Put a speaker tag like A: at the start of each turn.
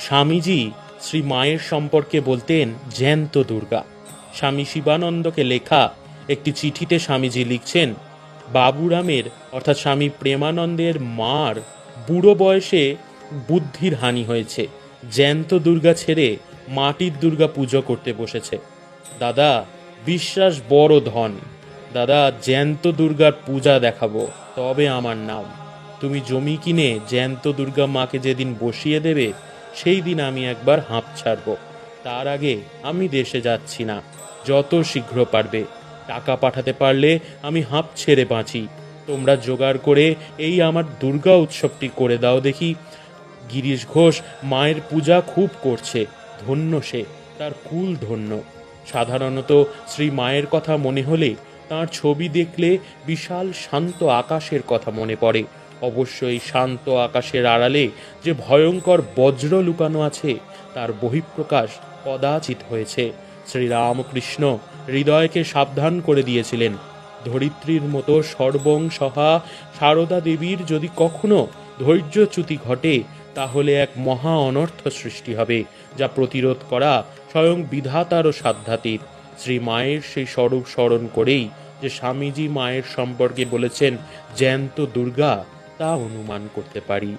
A: স্বামীজি শ্রী মায়ের সম্পর্কে বলতেন জ্যান্ত দুর্গা। স্বামী শিবানন্দকে লেখা একটি চিঠিতে স্বামীজি লিখছেন, বাবুরামের, অর্থাৎ স্বামী প্রেমানন্দের মার বুড়ো বয়সে বুদ্ধির হানি হয়েছে। জ্যান্ত দুর্গা ছেড়ে মাটির দুর্গা পুজো করতে বসেছে। দাদা, বিশ্বাস বড় ধন। দাদা, জ্যান্ত দুর্গার পূজা দেখাবো, তবে আমার নাম। তুমি জমি কিনে জ্যান্ত দুর্গা মাকে যেদিন বসিয়ে দেবে সেই দিন আমি একবার হাঁপ ছাড়ব। তার আগে আমি দেশে যাচ্ছি না। যত শীঘ্র পারবে। টাকা পাঠাতে পারলে আমি হাঁপ ছেড়ে বাঁচি। তোমরা জোগাড় করে এই আমার দুর্গা উৎসবটি করে দাও দেখি। গিরিশ ঘোষ মায়ের পূজা খুব করছে। ধন্য সে, তার কুল ধন্য। সাধারণত শ্রী মায়ের কথা মনে হলে তার ছবি দেখলে বিশাল শান্ত আকাশের কথা মনে পড়ে। অবশ্যই শান্ত আকাশের আড়ালে যে ভয়ঙ্কর বজ্র লুকানো আছে, তার বহিঃপ্রকাশ কদাচিৎ হয়েছে। শ্রীরামকৃষ্ণ হৃদয়কে সাবধান করে দিয়েছিলেন। ধরিত্রীর মতো সর্বং সহা সারদা দেবীর যদি কখনো ধৈর্যচ্যুতি ঘটে, তাহলে এক মহা অনর্থ সৃষ্টি হবে, যা প্রতিরোধ করা স্বয়ং বিধাতারও সাধ্যাতীত। শ্রী মায়ের সেই স্বরূপ স্মরণ করেই যে স্বামীজি মায়ের সম্পর্কে বলেছেন, জ্যান্ত দুর্গা তা অনুমান করতে পারি।